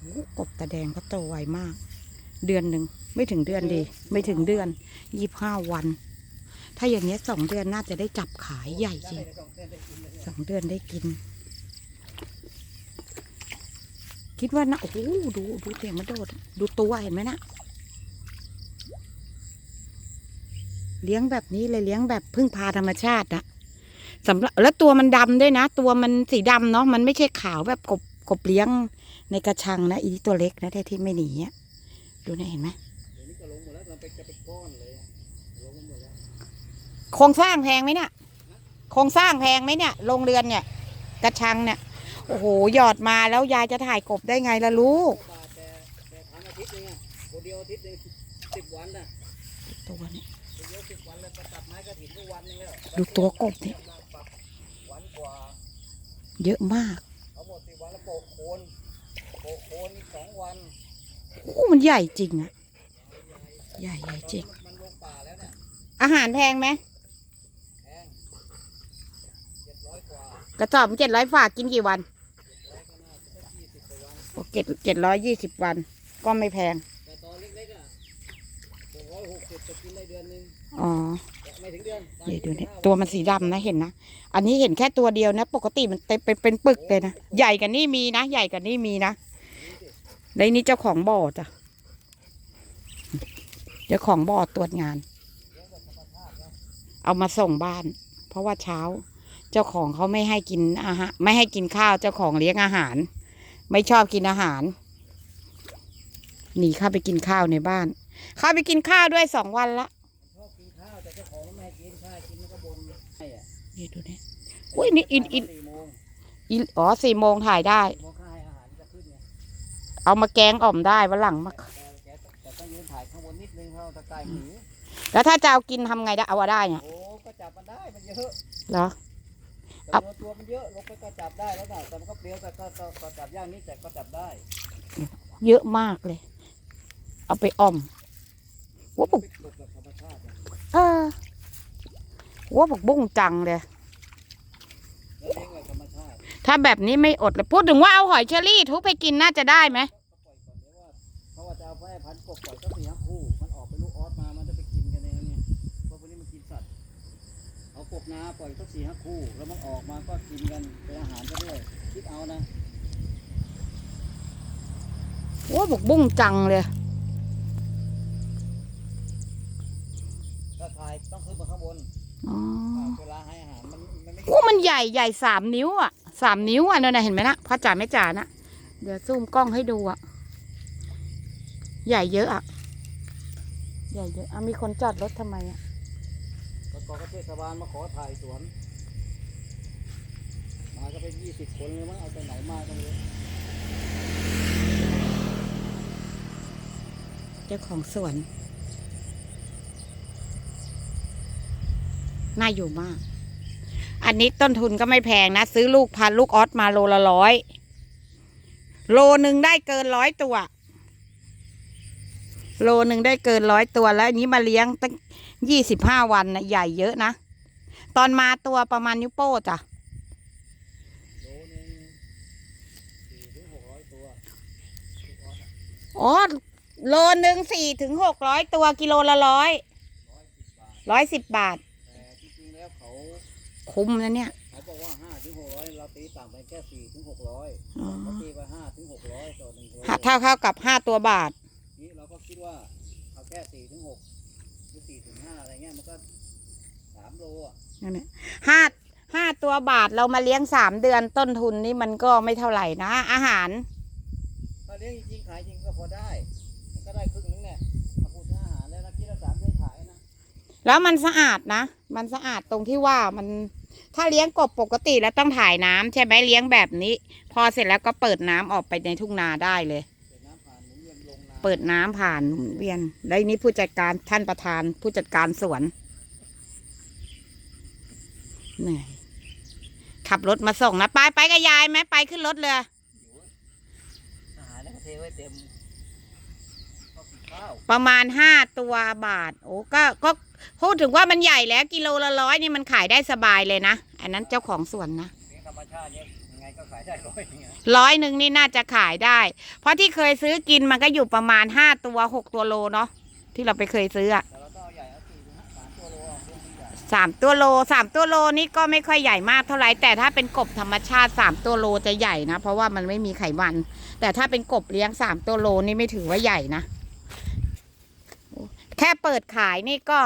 โอ้กบตาแดงก็โตไวมาก เดือนหนึ่งไม่ถึงเดือนดี ไม่ถึงเดือนยี่ห้าวัน ถ้าอย่างเงี้ยสองเดือนน่าจะได้จับขายใหญ่จริงสองเดือนได้กิน คิดว่านะโอ้โหดูดูเสียงมันโดด ดูตัวเห็นไหมนะเลี้ยงแบบนี้เลยเลี้ยงแบบพึ่งพาธรรมชาติอะสำหรับแล้วตัวมันดำด้วยนะ ตัวมันสีดำเนาะมันไม่ใช่ขาวแบบกบกบเลี้ยง ในกระชังนะอีที่ตัวเล็กนะที่ที่ไม่หนีอะดูนะเห็นไหมเดี๋ยวนี้ก็ลงหมดแล้วมันเป็นจะเป็นก้อนเลยอะลงหมดแล้วโครงสร้างแพงไหมเนี่ยโครงสร้างแพงไหมเนี่ยโรงเรือนเนี่ย กระชังเนี่ยโอ้โหหยอดมาแล้วยายจะถ่ายกบได้ไงล่ะลูกบาทแต่แต่ทำอาทิตย์นึงอะคนเดียวอาทิตย์นึงสิบวันน่ะตัวเนี่ยคนเดียวสิบวันแล้วก็ตัดไม้กระถิ่นทุกวันนึงแล้วดูตัวกบนี่ปรับวันกว่าเยอะมาก โอ้มันใหญ่จริงอะใหญ่ใหญ่จริงมันลงป่าแล้วเนี่ยอาหารแพงไหมแพงเจ็ดร้อยกว่ากระสอบเจ็ดร้อยฝากกินกี่วันร้อยก็น่าจะสักยี่สิบกว่าวันโอเจ็ดเจ็ดร้อยยี่สิบวัน ก็ไม่แพงแต่ตอนเล็กๆอะหกร้อยหกสิบจะกินได้เดือนนึงอ๋อแต่ไม่ถึงเดือนนี่ดูเนี่ยตัวมันสีดำนะเห็นนะ อันนี้เห็นแค่ตัวเดียวนะ ปกติมันเต็มเป็นเป็นปึกเลยนะ ใหญ่กันนี่มีนะ ใหญ่กันนี่มีนะ ในนี้เจ้าของบ่อจ้ะเจ้าของบ่อตรวจงาน เอามาส่งบ้าน เพราะว่าเช้า เจ้าของเขาไม่ให้กินอาหารไม่ให้กินข้าวเจ้าของเลี้ยงอาหาร ไม่ชอบกินอาหารหนีเข้าไปกินข้าวในบ้าน เข้าไปกินข้าวด้วยสองวันละชอบกินข้าวแต่เจ้าของไม่ให้กินข้าวกินมันก็บ่นให้อะนี่ดูนี่อุ้ยนี่อินอินอินอ๋อสี่โมงถ่ายได้ โมง เอามาแกงอ่อมได้วันหลังมาแต่แกต้องแต่ต้องยืนถ่ายข้างบนนิดนึงเขาตะไคร้หิวแล้วถ้าจะเอากินทำไงได้เอาได้เนี่ยโอ้ก็จับมันได้มันเยอะเหรอ แต่เอาตัวตัวมันเยอะลงไปก็จับได้แล้วนะแต่มันก็เปรี้ยวแต่ก็ก็ก็จับยากนิดแต่ก็จับได้เยอะมากเลย เอาไปอ่อมว่าบอกเป็นกบแบบธรรมชาติอะเออว่าบอกบุ้งจังเลย แล้วเลี้ยงแบบธรรมชาติถ้าแบบนี้ไม่อดเลยพูดถึงว่าเอาหอยเชอรี่ทุบไปกินน่าจะได้ไหม กบปล่อยก็สี่ห้าคู่ มันออกเป็นลูกออสมา มันจะไปกินกันเองเนี่ยเพราะพวกนี้มันกินสัตว์ เอากบนาปล่อยสักสี่ห้าคู่ แล้วมันออกมาก็กินกันเป็นอาหารก็ด้วยคิดเอานะว่าบอกบุ้งจังเลยถ้าถ่ายต้องขึ้นมาข้างบนอ๋อเวลาให้อาหารมันมันไม่โอ้มันใหญ่ใหญ่สามนิ้วอะสามนิ้วอะนั่นนะเห็นไหมนะพ่อจ๋าแม่จ๋านะเดี๋ยวซูมกล้องให้ดูอะ ใหญ่เยอะอะ ใหญ่เยอะอะมีคนจอดรถทำไมอะประกอบกับเทศบาลมาขอถ่ายสวน มาก็เป็นยี่สิบคนเลยมั้งเอาไปไหนมากันเลยเจ้าของสวน น่าอยู่มาก อันนี้ต้นทุนก็ไม่แพงนะ ซื้อลูกพันธุ์ลูกออสมาโลละร้อย โลหนึ่งได้เกินร้อยตัว โลหนึ่งได้เกินร้อยตัวแล้วอันนี้มาเลี้ยงตั้งยี่สิบห้าวันนะใหญ่เยอะนะ ตอนมาตัวประมาณนิ้วโป้จ้ะโลนึงสี่ถึงหกร้อยตัวลูกออสอะอ๋อโลหนึ่งสี่ถึงหกร้อยตัวกิโลละร้อยร้อยสิบบาทร้อยสิบบาทแต่จริงๆแล้วเขาคุ้มนะเนี่ยเขาบอกว่าห้าถึงหกร้อยเราตีต่ำไปแค่สี่ถึงหกร้อยอ๋อเขาตีไปห้าถึงหกร้อยต่อหนึ่งโลเท่าเท่ากับห้าตัวบาทนี่เราก็ คิดว่าเอาแค่สี่ถึงหกหรือสี่ถึงห้าอะไรเงี้ยมันก็สามโลอะนั่นแหละห้าห้าตัวบาทเรามาเลี้ยงสามเดือนต้นทุนนี่มันก็ไม่เท่าไหร่นะ อาหาร ถ้าเลี้ยงจริงๆขายจริงก็พอได้มันก็ได้ครึ่งนึงเนี่ยถ้าพูดถึงอาหารแล้วนะคิดละสามเดือนขายนะแล้วมันสะอาดนะ มันสะอาดตรงที่ว่ามันถ้าเลี้ยงกบปกติแล้วต้องถ่ายน้ำใช่ไหมเลี้ยงแบบนี้ พอเสร็จแล้วก็เปิดน้ำออกไปในทุ่งนาได้เลย เปิดน้ำผ่านหมุนเวียนแล้นี่ผู้จัดการท่านประธานผู้จัดการสวนเหนื่อยขับรถมาส่งนะไปไปกับยายไหมไปขึ้นรถเลยอาหารเนี่ยเขาเทไว้เต็มประมาณห้าตัวบาท โอ้ก็ก็พูดถึงว่ามันใหญ่แล้ว กิโลละร้อยนี่มันขายได้สบายเลยนะ อันนั้นเจ้าของสวนนะธรรมชาติเนี่ยายได้ร้อยหนึงอะร้อยหนึ่งนี่น่าจะขายได้ เพราะที่เคยซื้อกินมันก็อยู่ประมาณห้าตัวหกตัวโลเนาะที่เราไปเคยซื้ออะแต่เราต้องเอาใหญ่เอาสี่ถึงห้าสามตัวโลเอาเรื่องมันใหญ่สามตัวโลสามตัวโลนี่ก็ไม่ค่อยใหญ่มากเท่าไหร่แต่ถ้าเป็นกบธรรมชาติสามตัวโลจะใหญ่นะเพราะว่ามันไม่มีไขมัน แต่ถ้าเป็นกบเลี้ยงสามตัวโลนี่ไม่ถือว่าใหญ่นะ แค่เปิดขายนี่ก็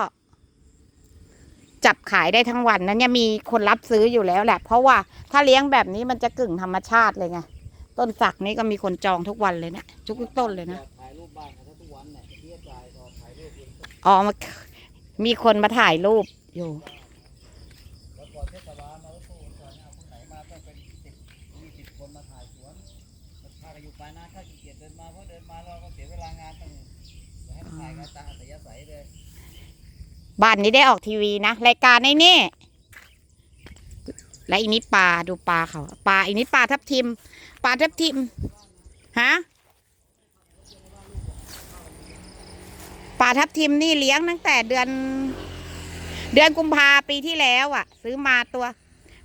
จับขายได้ทั้งวันนะเนี่ยมีคนรับซื้ออยู่แล้วแหละ เพราะว่าถ้าเลี้ยงแบบนี้มันจะกึ่งธรรมชาติเลยไงต้นสักนี่ก็มีคนจองทุกวันเลยเนะทุกต้นเลยนะอ๋อมามีคนมาถ่ายรูปอยู่ก่อนเทศบาลมาแล้วตู้ก่อนเอาคนไหนมาต้งเป็นสิบยี่สิบคนมาถ่ายสวนถ้าก็อยู่ปลายนาถ้าขี้เกียจเดินมาเพราะเดินมาเราก็เสียเวลางานต้งให้มันถ่ายกันตาอัธยาศัยเลย บ้านนี้ได้ออกทีวีนะรายการในนี่และอีนี้ปลาดูปลาเขาปลาอีนี้ปลาทับทิม ปลาทับทิมฮะปลาทับทิมนี่เลี้ยงตั้งแต่เดือน เดือนกุมภาปีที่แล้วอะ ซื้อมาตัว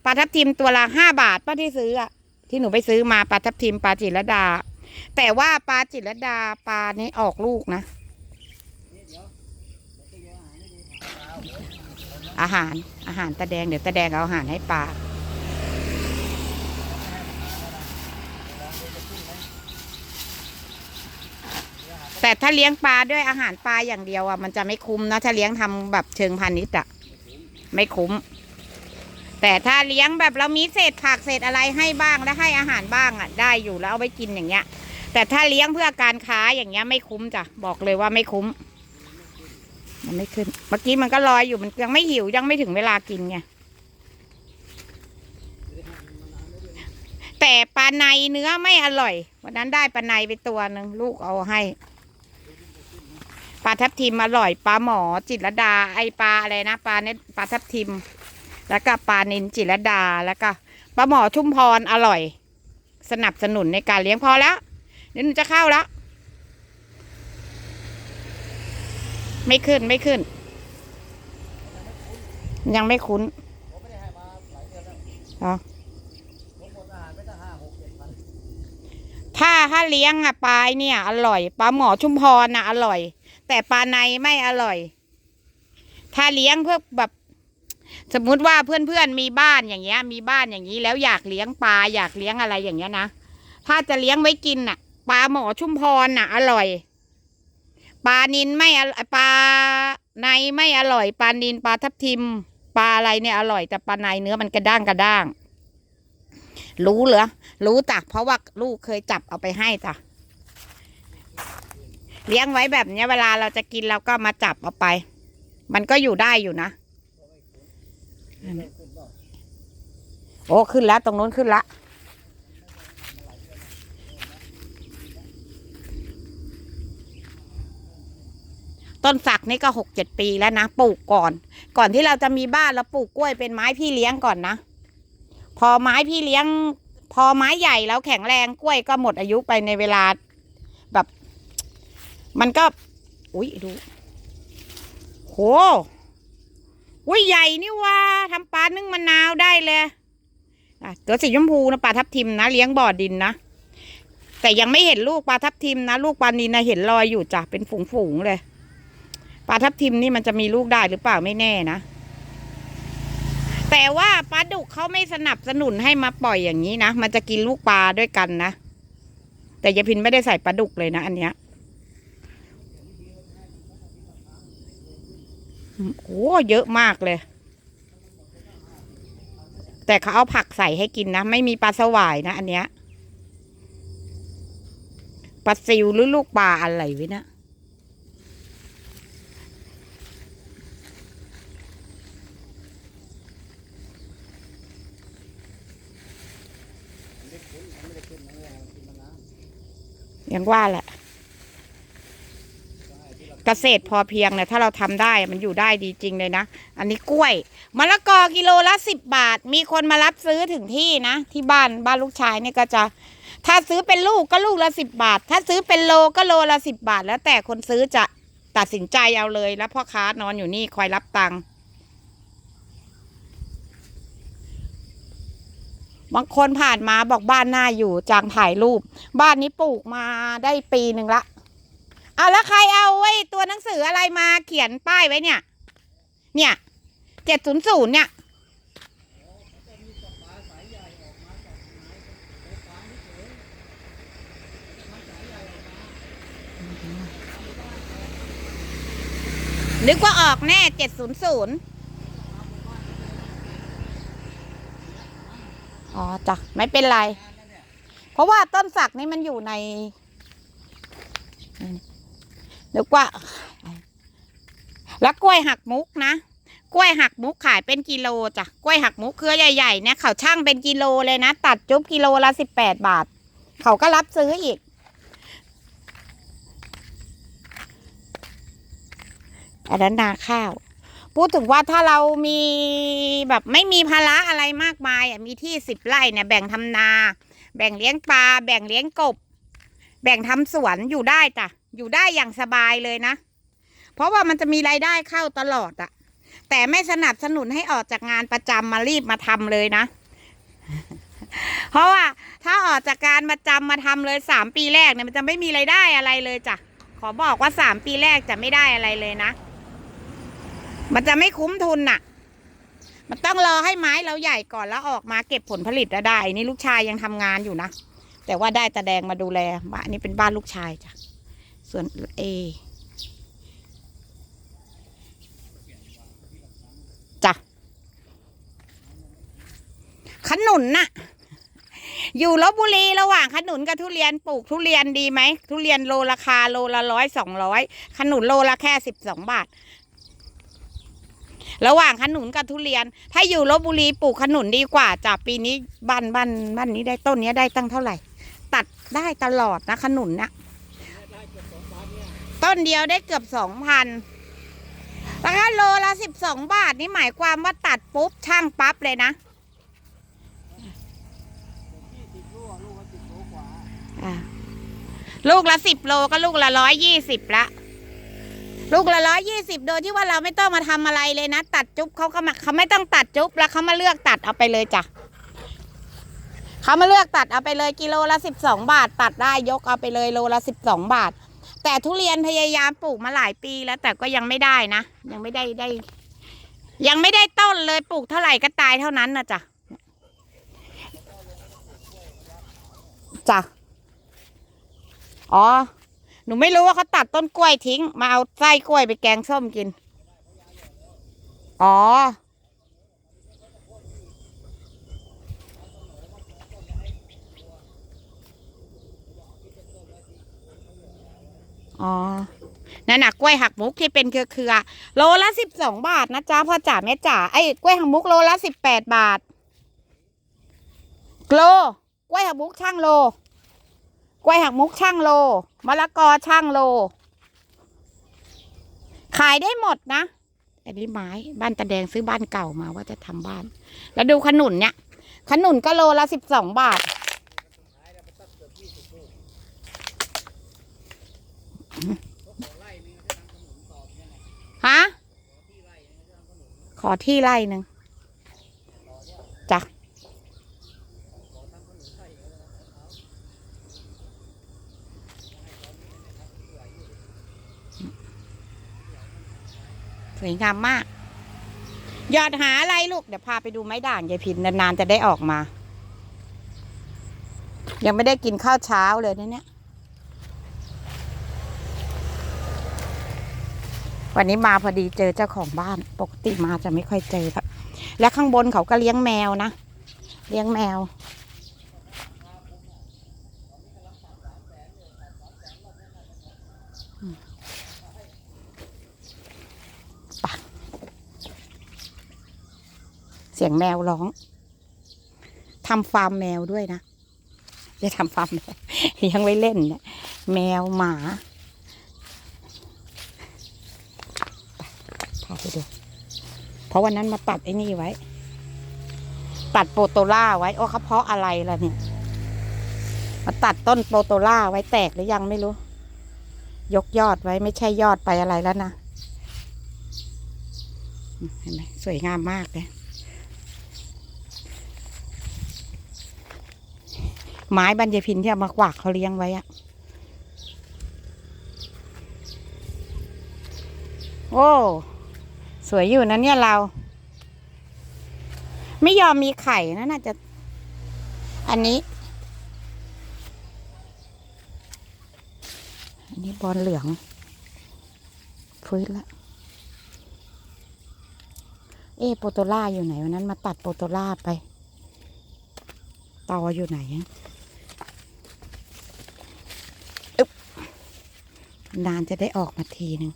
ปลาทับทิมตัวละห้าบาทป้าที่ซื้ออะ ที่หนูไปซื้อมาปลาทับทิมปลาจิรดา แต่ว่าปลาจิรดาปลานี้ออกลูกนะ นี่เดี๋ยวเดี๋ยวตู้เย อาหารอาหารอาหารตะแดงเดี๋ยวตะแดงเอาอาหารให้ปลาแต่ถ้าเลี้ยงปลาด้วยอาหารปลาอย่างเดียวอะมันจะไม่คุ้มนะถ้าเลี้ยงทำแบบเชิงพาณิชย์อะไม่คุ้ม แต่ถ้าเลี้ยงแบบเรามีเศษผักเศษอะไรให้บ้างแล้วให้อาหารบ้างอะได้อยู่แล้วเอาไปกินอย่างเงี้ย แต่ถ้าเลี้ยงเพื่อการค้าอย่างเงี้ยไม่คุ้มจ้ะบอกเลยว่าไม่คุ้ม มันไม่ขึ้น เมื่อกี้มันก็ลอยอยู่มันยังไม่หิวยังไม่ถึงเวลากินไง แต่ปลาในเนื้อไม่อร่อย วันนั้นได้ปลาในไปตัวหนึ่งลูกเอาให้ ปลาทับทิมอร่อย ปลาหมอจิตรดา ไอปลาอะไรนะปลาเน็ตปลาทับทิม แล้วก็ปลานินจิตรดา แล้วก็ปลาหมอชุมพรอร่อย สนับสนุนในการเลี้ยงพอแล้ว เดี๋ยวหนูจะเข้าแล้ว ไม่ขึ้นไม่ขึ้น ยังไม่คุ้นอ๋อถ้าถ้าเลี้ยงอะปลาเนี่ย อร่อยปลาหมอชุมพรน่ะอร่อย แต่ปลาในไม่อร่อย ถ้าเลี้ยงเพื่อแบบสมมุติว่าเพื่อนๆมีบ้านอย่างเงี้ย มีบ้านอย่างนี้แล้วอยากเลี้ยงปลาอยากเลี้ยงอะไรอย่างเงี้ยนะถ้าจะเลี้ยงไว้กินน่ะ ปลาหมอชุมพรน่ะ อร่อย ปลานินไม่ปลาในไม่อร่อยปลานินปลาทับทิม ปลาอะไรเนี่ยอร่อยแต่ปลาในเนื้อมันกระด้างกระด้าง รู้เหรอรู้จักเพราะว่าลูกเคยจับเอาไปให้จ้ะเลี้ยงไว้แบบเนี้ยเวลาเราจะกินเราก็มาจับเอาไป มันก็อยู่ได้อยู่นะโอ้ขึ้นแล้วตรงนู้นขึ้นละ ต้นสักนี่ก็หกเจ็ดปีแล้วนะปลูกก่อน ก่อนที่เราจะมีบ้านเราปลูกกล้วยเป็นไม้พี่เลี้ยงก่อนนะ พอไม้พี่เลี้ยง พอไม้ใหญ่แล้วแข็งแรงกล้วยก็หมดอายุไปในเวลา แบบ มันก็ อุ้ยดูโหอุ้ยใหญ่นี่ว่าทำปลานึ่งมะนาวได้เลยอะตัวสีชมพูนะปลาทับทิมนะเลี้ยงบ่อดินนะแต่ยังไม่เห็นลูกปลาทับทิมนะ ลูกปลานินนะเห็นลอยอยู่จ้ะเป็นฝูงๆเลย ปลาทับทิมนี่มันจะมีลูกได้หรือเปล่าไม่แน่นะ แต่ว่าปลาดุกเขาไม่สนับสนุนให้มาปล่อยอย่างนี้นะ มันจะกินลูกปลาด้วยกันนะ แต่ยายพินไม่ได้ใส่ปลาดุกเลยนะอันเนี้ยโอ้เยอะมากเลย แต่เขาเอาผักใส่ให้กินนะ ไม่มีปลาสวายนะ อันเนี้ยปลาซิวหรือลูกปลาอะไรไว้นะ ไม่ได้ขึ้นมันไม่ได้ขึ้นนะเนี่ยมันกินมะนาว ยังว่าแหละ เกษตรพอเพียงเนี่ยถ้าเราทำได้มันอยู่ได้ดีจริงเลยนะ อันนี้กล้วยมะละกอกิโลละสิบบาท มีคนมารับซื้อถึงที่นะ ที่บ้านบ้านลูกชายเนี่ยก็จะ ถ้าซื้อเป็นลูกก็ลูกละสิบบาท ถ้าซื้อเป็นโลก็โลละสิบบาท แล้วแต่คนซื้อจะตัดสินใจเอาเลยแล้วพ่อค้านอนอยู่นี่คอยรับตังค์ บางคนผ่านมาบอกบ้านหน่าอยู่จางถ่ายรูป บ้านนี้ปลูกมาได้ปีหนึ่งละเอาแล้วใครเอาไว้ตัวหนังสืออะไรมาเขียนป้ายไว้เนี่ย เนี่ยเจ็ดศูนย์ศูนย์เนี่ยนึกว่าออกแน่เจ็ดศูนย์ศูนย์ อ๋อจ้ะไม่เป็นไร เพราะว่าต้นสักนี่มันอยู่ในนึกว่า แล้วกล้วยหักมุกนะกล้วยหักมุกขายเป็นกิโลจ้ะกล้วยหักมุกเครือใหญ่ๆเนี่ยเขาช่างเป็นกิโลเลยนะ ตัดจุ๊บกิโลละสิบแปดบาท เขาก็รับซื้ออีกอันนั้นนาข้าว พูดถึงว่าถ้าเรามีแบบไม่มีภาระอะไรมากมายอะมีที่สิบไร่เนี่ยแบ่งทำนา แบ่งเลี้ยงปลาแบ่งเลี้ยงกบ แบ่งทำสวนอยู่ได้จ้ะอยู่ได้อย่างสบายเลยนะ เพราะว่ามันจะมีรายได้เข้าตลอดอะแต่ไม่สนับสนุนให้ออกจากงานประจำมารีบมาทำเลยนะ เพราะว่าถ้าออกจากการประจำมาทำเลยสามปีแรกเนี่ยมันจะไม่มีรายได้อะไรเลยจ้ะขอบอกว่าสามปีแรกจะไม่ได้อะไรเลยนะ มันจะไม่คุ้มทุนน่ะ มันต้องรอให้ไม้เราใหญ่ก่อนแล้วออกมาเก็บผลผลิตได้ นี่ลูกชายยังทำงานอยู่นะ แต่ว่าได้ตาแดงมาดูแลบ้านนนี้เป็นบ้านลูกชายจ้ะ ส่วนเอ จ้ะ ขนุนน่ะ อยู่ลบบุรีระหว่างขนุนกับทุเรียนปลูกทุเรียนดีไหม ทุเรียนโลราคาโลละร้อยสองร้อย ขนุนโลละแค่สิบสองบาท ระหว่างขนุนกับทุเรียน ถ้าอยู่ลบบุรีปลูกขนุนดีกว่าจ้ะปีนี้บ้านบ้านบ้านนี้ได้ต้นนี้ได้ตั้งเท่าไหร่ ตัดได้ตลอดนะขนุนนะต้นเดียวได้เกือบสองพันแล้วก็โลละสิบสองบาทนี่หมายความว่าตัดปุ๊บช่างปั๊บเลยนะลูกละสิบโลก็ลูกละร้อยยี่สิบละ ลูกละร้อยยี่สิบโดยที่ว่าเราไม่ต้องมาทำอะไรเลยนะ ตัดจุ๊บเขาก็มาเขาไม่ต้องตัดจุ๊บแล้วเขามาเลือกตัดเอาไปเลยจ้ะเขามาเลือกตัดเอาไปเลยกิโลละสิบสองบาท ตัดได้ยกเอาไปเลยโลละสิบสองบาท แต่ทุเรียนพยายามปลูกมาหลายปีแล้วแต่ก็ยังไม่ได้นะ ยังไม่ได้ได้ ยังไม่ได้ต้นเลยปลูกเท่าไหร่ก็ตายเท่านั้นนะจ้ะจ้ะอ๋อ หนูไม่รู้ว่าเขาตัดต้นกล้วยทิ้ง มาเอาไส้กล้วยไปแกงส้มกิน อ๋อ อ๋อ นั่นน่ะกล้วยหักมุกที่เป็นเครือเครือโลละสิบสองบาทนะจ๊ะพ่อจ๋าแม่จ๋าไอ้กล้วยหักมุกโลละสิบแปดบาทโลกล้วยหักมุกช่างโลกล้วยหักมุกช่างโล มะละกอช่างโล ขายได้หมดนะ อันนี้ไม้บ้านตาแดงซื้อบ้านเก่ามาว่าจะทำบ้าน แล้วดูขนุนเนี่ย ขนุนก็โลละสิบสองบาทไล่นึงจะขอบเนี่ยนะฮะที่ไล่นึงจะทำขนมขอที่ไร่หนึ่งจ้ะ ขอทำขนมไส้ก็ได้นะ ส วยงามมาก ยอดหาอะไรลูก เดี๋ยวพาไปดูไม้ด่างยายพินนานๆจะได้ออกมา ยังไม่ได้กินข้าวเช้าเลยนะเนี่ย วันนี้มาพอดีเจอเจ้าของบ้าน ปกติมาจะไม่ค่อยเจอครับและข้างบนเขาก็เลี้ยงแมวนะ เลี้ยงแมว เสียงแมวร้องทำฟาร์มแมวด้วยนะจะทำฟาร์มแมวเลี้ยงไว้เล่นเนี่ยแมวหมาไปพาไปดู เพราะวันนั้นมาตัดไอ้นี่ไว้ ตัดโปโตล่าไว้ โอ้เขาเพาะอะไรล่ะเนี่ย มาตัดต้นโปโตล่าไว้แตกหรือยังไม่รู้ ยกยอดไว้ไม่ใช่ยอดไปอะไรแล้วนะ เห็นไหมสวยงามมากเลย ไม้บรรยพินที่เอามากวากเขาเลี้ยงไว้อะโอ้สวยอยู่นะเนี่ยเรา ไม่ยอมมีไข่นะน่าจะ อันนี้ อันนี้บอลเหลืองฟื้นละเอโปโตล่าอยู่ไหนวันนั้นมาตัดโปโตล่าไปตออยู่ไหนอะอึ๊บ นานจะได้ออกมาทีหนึ่ง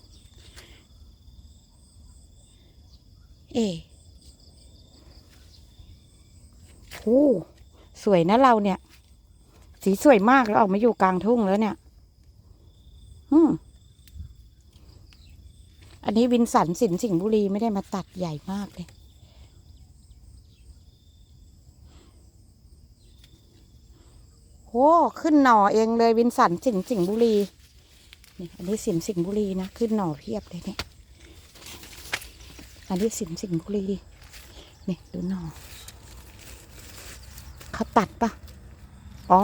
เอะโอ้สวยนะเราเนี่ย สีสวยมากแล้วออกมาอยู่กลางทุ่งแล้วเนี่ย อืมอันนี้วินสันสินสิงห์บุรีไม่ได้มาตัดใหญ่มากเลย โอ้ ขึ้นหน่อเองเลยวินสันสินสิงห์บุรี นี่อันนี้สินสิงห์บุรีนะ ขึ้นหน่อเพียบเลยเนี่ย อันนี้สินสิงห์บุรี นี่ดูหน่อเขาตัดปะอ๋อ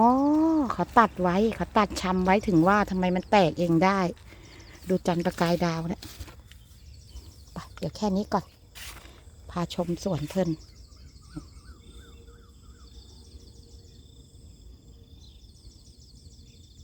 เขาตัดไว้เขาตัดชำไว้ถึงว่าทำไมมันแตกเองได้ ดูจันทร์ประกายดาวเนี่ยไปเดี๋ยวแค่นี้ก่อน พาชมสวนเพลิน